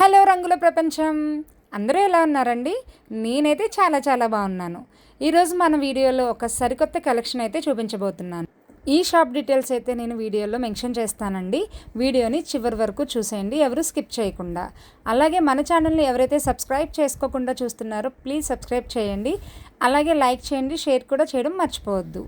Hello రంగుల ప్రపంచం. అందరూ ఎలా ఉన్నారండి? నేనైతే చాలా చాలా బాగున్నాను. ఈరోజు మన వీడియోలో ఒక సరికొత్త కలెక్షన్ అయితే చూపించబోతున్నాను. ఈ షాప్ డీటెయిల్స్ అయితే నేను వీడియోలో మెన్షన్ చేస్తానండి. వీడియోని చివరి వరకు చూసేయండి ఎవరు స్కిప్ చేయకుండా. అలాగే మన ఛానల్ని ఎవరైతే సబ్స్క్రైబ్ చేసుకోకుండా చూస్తున్నారో ప్లీజ్ సబ్స్క్రైబ్ చేయండి. అలాగే లైక్ చేయండి షేర్ కూడా చేయడం మర్చిపోవద్దు.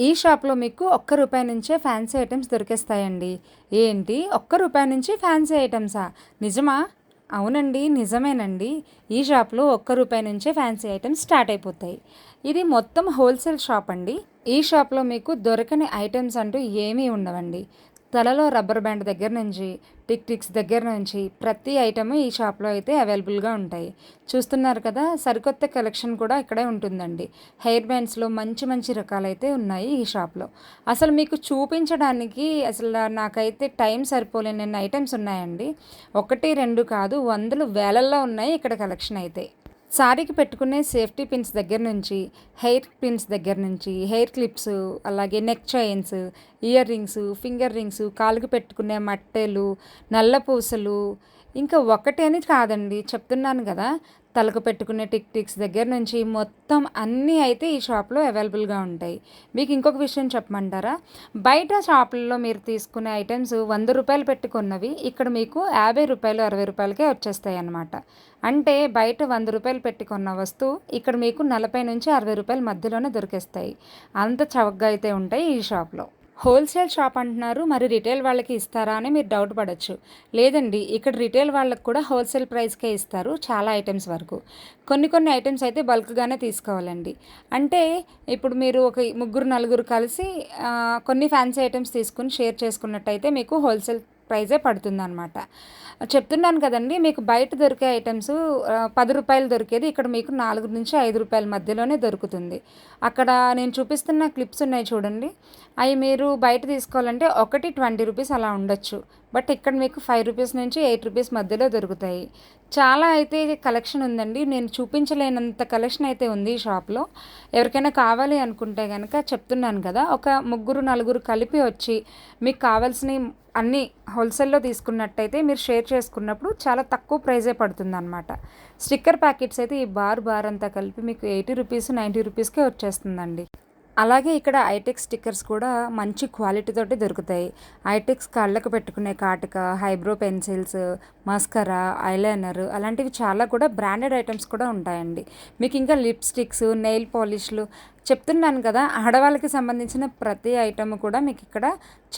ఈ షాప్లో మీకు ఒక్క రూపాయి నుంచే ఫ్యాన్సీ ఐటమ్స్ దొరికేస్తాయండి. ఏంటి? ఒక్క రూపాయి నుంచి ఫ్యాన్సీ ఐటమ్సా? నిజమా? అవునండి నిజమేనండి. ఈ షాప్లో ఒక్క రూపాయి నుంచే ఫ్యాన్సీ ఐటమ్స్ స్టార్ట్ అయిపోతాయి. ఇది మొత్తం హోల్సేల్ షాప్ అండి. ఈ షాప్లో మీకు దొరకని ఐటమ్స్ అంటూ ఏమీ ఉండవండి. తలలో రబ్బర్ బ్యాండ్ దగ్గర నుంచి టిక్ టిక్స్ దగ్గర నుంచి ప్రతి ఐటమ్ ఈ షాప్లో అయితే అవైలబుల్గా ఉంటాయి. చూస్తున్నారు కదా సరికొత్త కలెక్షన్ కూడా ఇక్కడే ఉంటుందండి. హెయిర్ బ్యాండ్స్లో మంచి మంచి రకాలైతే ఉన్నాయి ఈ షాప్లో. అసలు మీకు చూపించడానికి అసలు నాకైతే టైం సరిపోలేని ఐటమ్స్ ఉన్నాయండి. ఒకటి రెండు కాదు వందలు వేలల్లో ఉన్నాయి ఇక్కడ కలెక్షన్ అయితే. శారీకి పెట్టుకునే సేఫ్టీ పిన్స్ దగ్గర నుంచి హెయిర్ పిన్స్ దగ్గర నుంచి హెయిర్ క్లిప్స్ అలాగే neck chains ear rings finger rings కాలుకి పెట్టుకునే మట్టెలు నల్ల పూసలు ఇంకా ఒకటి అని కాదండి చెప్తున్నాను కదా. తలకు పెట్టుకునే టిక్ టిక్స్ దగ్గర నుంచి మొత్తం అన్నీ అయితే ఈ షాప్లో అవైలబుల్గా ఉంటాయి. మీకు ఇంకొక విషయం చెప్పమంటారా? బయట షాపుల్లో మీరు తీసుకునే ఐటమ్స్ వంద రూపాయలు పెట్టుకున్నవి ఇక్కడ మీకు యాభై రూపాయలు అరవై రూపాయలకే వచ్చేస్తాయి అన్నమాట అంటే బయట వంద రూపాయలు పెట్టుకున్న వస్తువు ఇక్కడ మీకు నలభై నుంచి అరవై రూపాయల మధ్యలోనే దొరికేస్తాయి. అంత చవకగా అయితే ఉంటాయి ఈ షాప్లో. హోల్సేల్ షాప్ అంటున్నారు మరి రిటైల్ వాళ్ళకి ఇస్తారా అని మీరు డౌట్ పడవచ్చు లేదండి ఇక్కడ రిటైల్ వాళ్ళకి కూడా హోల్సేల్ ప్రైస్కే ఇస్తారు చాలా ఐటమ్స్ వరకు. కొన్ని కొన్ని ఐటమ్స్ అయితే బల్క్గానే తీసుకోవాలండి. అంటే ఇప్పుడు మీరు ఒక ముగ్గురు నలుగురు కలిసి కొన్ని ఫ్యాన్సీ ఐటమ్స్ తీసుకుని షేర్ చేసుకున్నట్టయితే మీకు హోల్సేల్ ప్రైజే పడుతుందనమాట చెప్తున్నాను కదండి మీకు బయట దొరికే ఐటమ్స్ పది రూపాయలు దొరికేది ఇక్కడ మీకు నాలుగు నుంచి ఐదు రూపాయల మధ్యలోనే దొరుకుతుంది. అక్కడ నేను చూపిస్తున్న క్లిప్స్ ఉన్నాయి చూడండి. అవి మీరు బయట తీసుకోవాలంటే ఒకటి ట్వంటీ రూపీస్ అలా ఉండొచ్చు. బట్ ఇక్కడ మీకు ఫైవ్ రూపీస్ నుంచి ఎయిట్ రూపీస్ మధ్యలో దొరుకుతాయి. చాలా అయితే కలెక్షన్ ఉందండి. నేను చూపించలేనంత కలెక్షన్ అయితే ఉంది ఈ షాప్లో. ఎవరికైనా కావాలి అనుకుంటే కనుక చెప్తున్నాను కదా ఒక ముగ్గురు నలుగురు కలిపి వచ్చి మీకు కావాల్సిన అన్నీ హోల్సేల్లో తీసుకున్నట్టయితే మీరు షేర్ చేసుకున్నప్పుడు చాలా తక్కువ ప్రైజే పడుతుంది అనమాట స్టిక్కర్ ప్యాకెట్స్ అయితే ఈ బార్ బార్ అంతా కలిపి మీకు ఎయిటీ రూపీస్ నైంటీ రూపీస్కే వచ్చేస్తుందండి. అలాగే ఇక్కడ ఐటెక్ స్టిక్కర్స్ కూడా మంచి క్వాలిటీతో దొరుకుతాయి. ఐటెక్స్ కళ్ళకు పెట్టుకునే కాటుక హైబ్రో పెన్సిల్స్ మస్కరా ఐలైనర్ అలాంటివి చాలా కూడా బ్రాండెడ్ ఐటమ్స్ కూడా ఉంటాయండి. మీకు ఇంకా లిప్స్టిక్స్ నెయిల్ పాలిష్లు చెప్తున్నాను కదా ఆడవాళ్ళకి సంబంధించిన ప్రతి ఐటమ్ కూడా మీకు ఇక్కడ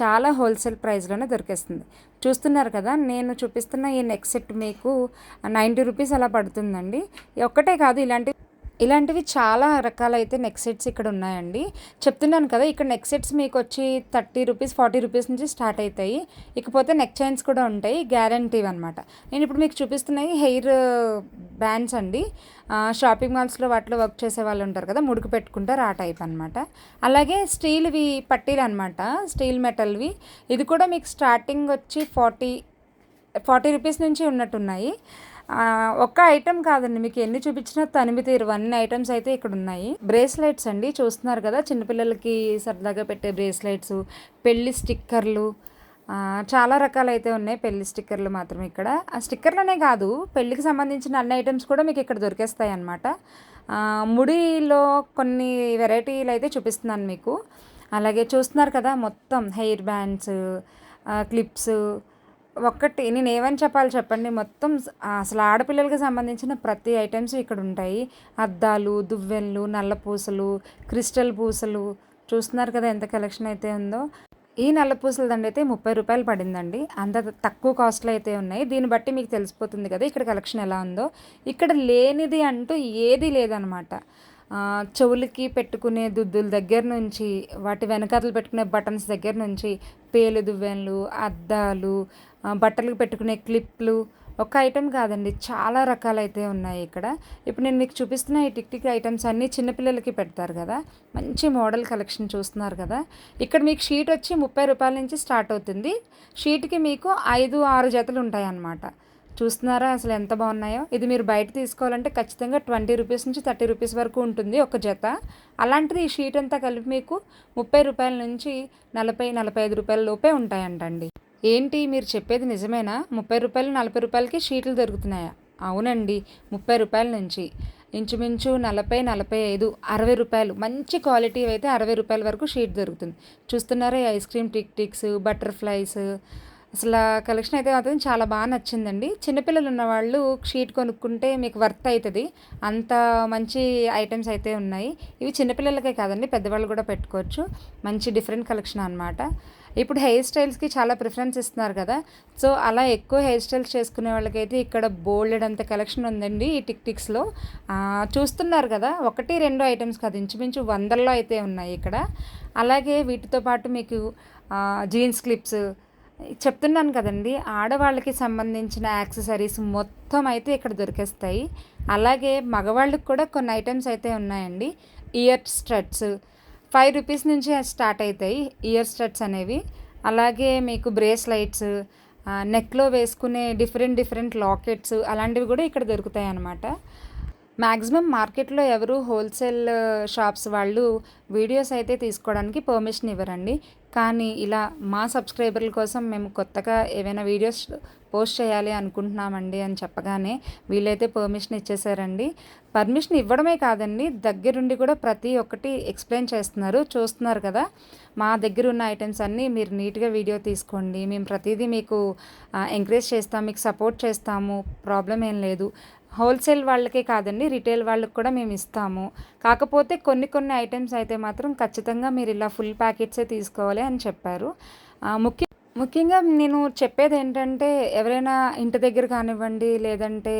చాలా హోల్సేల్ ప్రైస్లోనే దొరికేస్తుంది. చూస్తున్నారు కదా నేను చూపిస్తున్న ఈ నెక్ సెట్ మీకు నైంటీ రూపీస్ అలా పడుతుందండి. ఒక్కటే కాదు ఇలాంటి ఇలాంటివి చాలా రకాలైతే నెక్ సెట్స్ ఇక్కడ ఉన్నాయండి. చెప్తున్నాను కదా ఇక్కడ నెక్ సెట్స్ మీకు వచ్చి థర్టీ రూపీస్ ఫార్టీ రూపీస్ నుంచి స్టార్ట్ అవుతాయి ఇకపోతే నెక్ చైన్స్ కూడా ఉంటాయి గ్యారంటీ అనమాట నేను ఇప్పుడు మీకు చూపిస్తున్నాయి హెయిర్ బ్యాండ్స్ అండి. షాపింగ్ మాల్స్లో వాటిలో వర్క్ చేసే వాళ్ళు ఉంటారు కదా ముడుకు పెట్టుకుంటారు ఆ టైప్ అనమాట అలాగే స్టీల్వి పట్టీలు అనమాట స్టీల్ మెటల్వి ఇది కూడా మీకు స్టార్టింగ్ వచ్చి ఫార్టీ ఫార్టీ రూపీస్ నుంచి ఉన్నట్టున్నాయి. ఒక్క ఐటెం కాదండి మీకు ఎన్ని చూపించినా తనిమి తీరు. అన్ని ఐటమ్స్ అయితే ఇక్కడ ఉన్నాయి బ్రేస్లెట్స్ అండి చూస్తున్నారు కదా చిన్నపిల్లలకి సరదాగా పెట్టే బ్రేస్లెట్స్ పెళ్ళి స్టిక్కర్లు చాలా రకాలైతే ఉన్నాయి పెళ్ళి స్టిక్కర్లు మాత్రం ఇక్కడ. ఆ స్టిక్కర్లోనే కాదు పెళ్ళికి సంబంధించిన అన్ని ఐటమ్స్ కూడా మీకు ఇక్కడ దొరికేస్తాయి అన్నమాట ముడిలో కొన్ని వెరైటీలు అయితే చూపిస్తున్నాను మీకు. అలాగే చూస్తున్నారు కదా మొత్తం హెయిర్ బ్యాండ్స్ క్లిప్స్ ఒక్కటి నేను ఏమని చెప్పాలి చెప్పండి? మొత్తం అసలు ఆడపిల్లలకి సంబంధించిన ప్రతి ఐటమ్స్ ఇక్కడ ఉంటాయి. అద్దాలు దువ్వెళ్ళు నల్ల పూసలు క్రిస్టల్ పూసలు. చూస్తున్నారు కదా ఎంత కలెక్షన్ అయితే ఉందో? ఈ నల్ల పూసల దండ అయితే ముప్పై రూపాయలు పడిందండి. అంత తక్కువ కాస్ట్లో అయితే ఉన్నాయి. దీన్ని బట్టి మీకు తెలిసిపోతుంది కదా ఇక్కడ కలెక్షన్ ఎలా ఉందో. ఇక్కడ లేనిది అంటూ ఏది లేదనమాట. చెవులకి పెట్టుకునే దుద్దుల దగ్గర నుంచి వాటి వెనకాతలు పెట్టుకునే బటన్స్ దగ్గర నుంచి పేలు దువ్వెన్లు అద్దాలు బట్టలకు పెట్టుకునే క్లిప్లు ఒక ఐటెం కాదండి. చాలా రకాలైతే ఉన్నాయి ఇక్కడ. ఇప్పుడు నేను మీకు చూపిస్తున్న ఈ టిక్ టిక్ ఐటమ్స్ అన్నీ చిన్నపిల్లలకి పెడతారు కదా. మంచి మోడల్ కలెక్షన్ చూస్తున్నారు కదా. ఇక్కడ మీకు షీట్ వచ్చి ముప్పై రూపాయల నుంచి స్టార్ట్ అవుతుంది. షీట్కి మీకు ఐదు ఆరు జతలు ఉంటాయి అన్నమాట చూస్తున్నారా? అసలు ఎంత బాగున్నాయో? ఇది మీరు బయట తీసుకోవాలంటే ఖచ్చితంగా ట్వంటీ రూపీస్ నుంచి థర్టీ రూపీస్ వరకు ఉంటుంది ఒక జత. అలాంటిది ఈ షీట్ అంతా కలిపి మీకు ముప్పై రూపాయల నుంచి నలభై నలభై ఐదు రూపాయల లోపే ఉంటాయంటండి. ఏంటి? మీరు చెప్పేది నిజమేనా? ముప్పై రూపాయలు నలభై రూపాయలకి షీట్లు దొరుకుతున్నాయా? అవునండి. ముప్పై రూపాయల నుంచి ఇంచుమించు నలభై నలభై ఐదు అరవై రూపాయలు. మంచి క్వాలిటీ అయితే అరవై రూపాయల వరకు షీట్ దొరుకుతుంది. చూస్తున్నారా ఈ ice cream tick ticks butterflies అసలు కలెక్షన్ అయితే మాత్రం చాలా బాగా నచ్చిందండి. చిన్నపిల్లలు ఉన్నవాళ్ళు షీట్ కొనుక్కుంటే మీకు వర్త్ అవుతుంది అంత మంచి ఐటమ్స్ అయితే ఉన్నాయి. ఇవి చిన్నపిల్లలకే కాదండి పెద్దవాళ్ళు కూడా పెట్టుకోవచ్చు. మంచి డిఫరెంట్ కలెక్షన్ అనమాట ఇప్పుడు హెయిర్ స్టైల్స్కి చాలా ప్రిఫరెన్స్ ఇస్తున్నారు కదా. సో అలా ఎక్కువ హెయిర్ స్టైల్స్ చేసుకునే వాళ్ళకైతే ఇక్కడ బోల్డెడ్ అంత కలెక్షన్ ఉందండి ఈ టిక్ టిక్స్లో చూస్తున్నారు కదా ఒకటి రెండు ఐటమ్స్ కాదు ఇంచుమించు వందల్లో అయితే ఉన్నాయి ఇక్కడ. అలాగే వీటితో పాటు మీకు జీన్స్ క్లిప్స్ చెప్తున్నాను కదండి ఆడవాళ్ళకి సంబంధించిన యాక్సెసరీస్ మొత్తం అయితే ఇక్కడ దొరికేస్తాయి. అలాగే మగవాళ్ళకి కూడా కొన్ని ఐటమ్స్ అయితే ఉన్నాయండి. ఇయర్ స్ట్రట్స్ ఫైవ్ రూపీస్ నుంచి స్టార్ట్ అవుతాయి ఇయర్ స్ట్రట్స్ అనేవి. అలాగే మీకు బ్రేస్లైట్స్ నెక్లో వేసుకునే డిఫరెంట్ డిఫరెంట్ లాకెట్స్ అలాంటివి కూడా ఇక్కడ దొరుకుతాయి అన్నమాట మ్యాక్సిమం మార్కెట్లో ఎవరు హోల్సేల్ షాప్స్ వాళ్ళు వీడియోస్ అయితే తీసుకోవడానికి పర్మిషన్ ఇవ్వరండి. కానీ ఇలా మా సబ్స్క్రైబర్ల కోసం మేము కొత్తగా ఏవైనా వీడియోస్ పోస్ట్ చేయాలి అనుకుంటున్నామండి అని చెప్పగానే వీళ్ళైతే పర్మిషన్ ఇచ్చేసారండి. పర్మిషన్ ఇవ్వడమే కాదండి దగ్గరుండి కూడా ప్రతి ఒక్కటి ఎక్స్ప్లెయిన్ చేస్తున్నారు. చూస్తున్నారు కదా మా దగ్గర ఉన్న ఐటమ్స్ అన్నీ మీరు నీట్గా వీడియో తీసుకోండి. మేము ప్రతిదీ మీకు ఎంకరేజ్ చేస్తాం మీకు సపోర్ట్ చేస్తాము. ప్రాబ్లం ఏం లేదు. హోల్సేల్ వాళ్ళకే కాదండి రిటైల్ వాళ్ళకి కూడా మేము ఇస్తాము. కాకపోతే కొన్ని కొన్ని ఐటమ్స్ అయితే మాత్రం ఖచ్చితంగా మీరు ఇలా ఫుల్ ప్యాకెట్సే తీసుకోవాలి అని చెప్పారు. ముఖ్య ముఖ్యంగా నేను చెప్పేది ఏంటంటే ఎవరైనా ఇంటి దగ్గర కానివ్వండి లేదంటే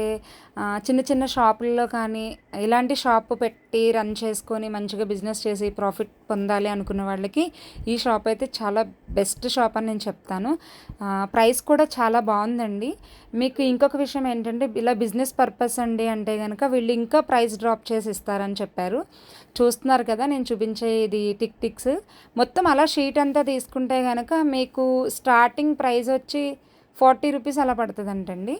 చిన్న చిన్న షాపుల్లో కానీ ఇలాంటి షాప్ పెట్టి రన్ చేసుకొని మంచిగా బిజినెస్ చేసి ప్రాఫిట్ పొందాలి అనుకున్న వాళ్ళకి ఈ షాప్ అయితే చాలా బెస్ట్ షాప్ అని నేను చెప్తాను. ప్రైస్ కూడా చాలా బాగుందండి. మీకు ఇంకొక విషయం ఏంటంటే ఇలా బిజినెస్ పర్పస్ అండి అంటే కనుక వీళ్ళు ఇంకా ప్రైస్ డ్రాప్ చేసి ఇస్తారని చెప్పారు. చూస్తున్నారు కదా నేను చూపించే ఇది టిక్ టిక్స్. మొత్తం అలా షీట్ అంతా తీసుకుంటే కనుక మీకు స్టార్టింగ్ ప్రైస్ వచ్చి ఫార్టీ రూపీస్ అలా పడుతుందంటండి.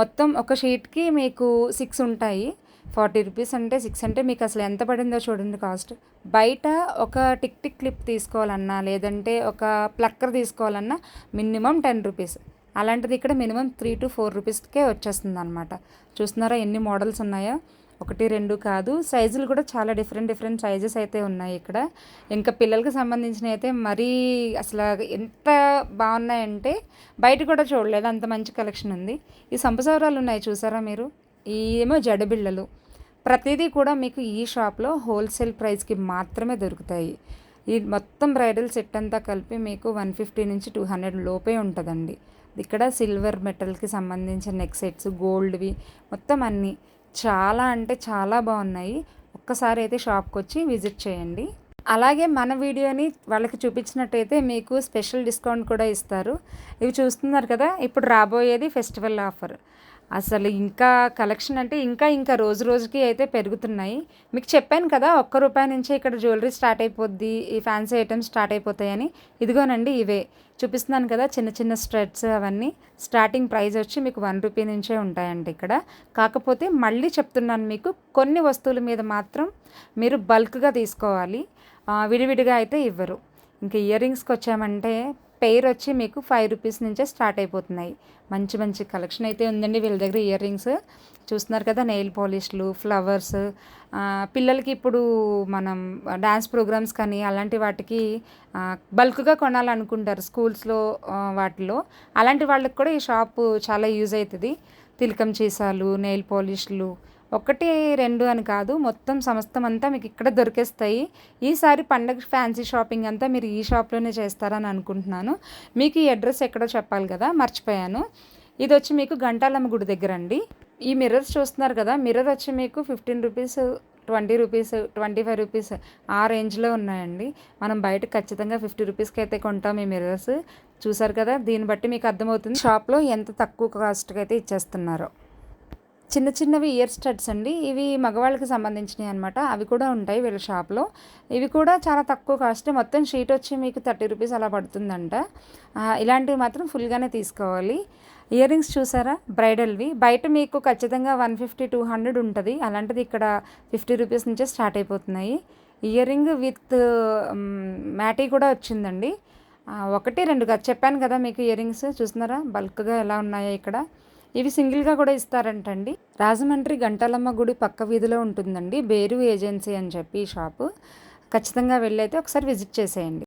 మొత్తం ఒక షీట్కి మీకు సిక్స్ ఉంటాయి. ఫార్టీ రూపీస్ అంటే సిక్స్ అంటే మీకు అసలు ఎంత పడిందో చూడండి కాస్ట్. బయట ఒక టిక్ టిక్ క్లిప్ తీసుకోవాలన్నా లేదంటే ఒక ప్లక్కర్ తీసుకోవాలన్నా మినిమం టెన్ రూపీస్. అలాంటిది ఇక్కడ మినిమం త్రీ టు ఫోర్ రూపీస్కే వచ్చేస్తుంది అనమాట చూస్తున్నారా ఎన్ని మోడల్స్ ఉన్నాయో? ఒకటి రెండు కాదు. సైజులు కూడా చాలా డిఫరెంట్ డిఫరెంట్ సైజెస్ అయితే ఉన్నాయి ఇక్కడ. ఇంకా పిల్లలకి సంబంధించిన అయితే మరీ అసలు ఎంత బాగున్నాయంటే బయట కూడా చూడలేదు. అంత మంచి కలెక్షన్ ఉంది. ఈ సంపసవరాలు ఉన్నాయి చూసారా మీరు? ఏమో జడబిళ్ళలు ప్రతిదీ కూడా మీకు ఈ షాప్లో హోల్సేల్ ప్రైస్కి మాత్రమే దొరుకుతాయి. ఈ మొత్తం బ్రైడల్ సెట్ అంతా కలిపి మీకు వన్ ఫిఫ్టీ నుంచి టూ హండ్రెడ్ లోపే ఉంటుందండి. ఇక్కడ సిల్వర్ మెటల్కి సంబంధించిన నెక్ సెట్స్ గోల్డ్వి మొత్తం అన్నీ. చాలా అంటే చాలా బాగున్నాయి. ఒక్కసారి అయితే షాప్కి వచ్చి విజిట్ చేయండి. అలాగే మన వీడియోని వాళ్ళకి చూపించినట్టయితే మీకు స్పెషల్ డిస్కౌంట్ కూడా ఇస్తారు. ఇవి చూస్తున్నారు కదా ఇప్పుడు రాబోయేది ఫెస్టివల్ ఆఫర్. అసలు ఇంకా కలెక్షన్ అంటే ఇంకా ఇంకా రోజు రోజుకి అయితే పెరుగుతున్నాయి. మీకు చెప్పాను కదా ఒక్క రూపాయి నుంచే ఇక్కడ జ్యువెలరీ స్టార్ట్ అయిపోద్ది ఈ ఫ్యాన్సీ ఐటమ్స్ స్టార్ట్ అయిపోతాయని. ఇదిగోనండి ఇవే. చూపిస్తున్నాను కదా చిన్న చిన్న స్ట్రెడ్స్ అవన్నీ. స్టార్టింగ్ ప్రైస్ వచ్చి మీకు వన్ రూపీ నుంచే ఉంటాయండి ఇక్కడ. కాకపోతే మళ్ళీ చెప్తున్నాను మీకు కొన్ని వస్తువుల మీద మాత్రం మీరు బల్క్గా తీసుకోవాలి. విడివిడిగా అయితే ఇవ్వరు. ఇంకా ఇయర్ రింగ్స్కి వచ్చామంటే పెయిర్ వచ్చి మీకు ఫైవ్ రూపీస్ నుంచే స్టార్ట్ అయిపోతున్నాయి. మంచి మంచి కలెక్షన్ అయితే ఉందండి వీళ్ళ దగ్గర ఇయర్ రింగ్స్ చూస్తున్నారు కదా నెయిల్ పాలిష్లు ఫ్లవర్స్ పిల్లలకి ఇప్పుడు మనం డ్యాన్స్ ప్రోగ్రామ్స్ కానీ అలాంటి వాటికి బల్క్గా కొనాలనుకుంటారు స్కూల్స్లో వాటిలో. అలాంటి వాళ్ళకి కూడా ఈ షాపు చాలా యూజ్ అవుతుంది. తిలకం చీసాలు నెయిల్ పాలిష్లు ఒకటి రెండు అని కాదు మొత్తం సమస్తం అంతా మీకు ఇక్కడ దొరికేస్తాయి. ఈసారి పండగ ఫ్యాన్సీ షాపింగ్ అంతా మీరు ఈ షాప్లోనే చేస్తారని అనుకుంటున్నాను. మీకు ఈ అడ్రస్ ఎక్కడో చెప్పాలి కదా మర్చిపోయాను. ఇది వచ్చి మీకు గంటాలమ్మ గుడి దగ్గర అండి ఈ మిర్రర్స్ చూస్తున్నారు కదా మిర్రర్ వచ్చి మీకు fifteen rupees twenty rupees twenty five rupees ఆ రేంజ్లో ఉన్నాయండి. మనం బయట ఖచ్చితంగా ఫిఫ్టీ రూపీస్కి అయితే కొంటాం ఈ మిర్రర్స్. చూసారు కదా దీన్ని బట్టి మీకు అర్థమవుతుంది షాప్లో ఎంత తక్కువ కాస్ట్కి అయితే ఇచ్చేస్తున్నారో. చిన్న చిన్నవి ఇయర్ స్టడ్స్ అండి. ఇవి మగవాళ్ళకి సంబంధించినవి అనమాట అవి కూడా ఉంటాయి వీళ్ళ షాప్లో ఇవి కూడా చాలా తక్కువ కాస్ట్ మొత్తం షీట్ వచ్చి మీకు థర్టీ రూపీస్ అలా పడుతుందంట. ఇలాంటివి మాత్రం ఫుల్గానే తీసుకోవాలి. ఇయర్ రింగ్స్ చూసారా? బ్రైడల్వి బయట మీకు ఖచ్చితంగా వన్ ఫిఫ్టీ టూ హండ్రెడ్ ఉంటుంది. అలాంటిది ఇక్కడ ఫిఫ్టీ రూపీస్ నుంచే స్టార్ట్ అయిపోతున్నాయి. ఇయర్ రింగ్ విత్ మ్యాటీ కూడా వచ్చిందండి. ఒకటి రెండు కాదు. చెప్పాను కదా మీకు ఇయర్ రింగ్స్ చూస్తున్నారా బల్క్గా ఎలా ఉన్నాయో ఇక్కడ. ఇవి సింగిల్గా కూడా ఇస్తారంటండి. రాజమండ్రి గంటాలమ్మ గుడి పక్క వీధిలో ఉంటుందండి. బేరు ఏజెన్సీ అని చెప్పి ఈ షాపు. ఖచ్చితంగా వెళ్ళైతే ఒకసారి విజిట్ చేసేయండి.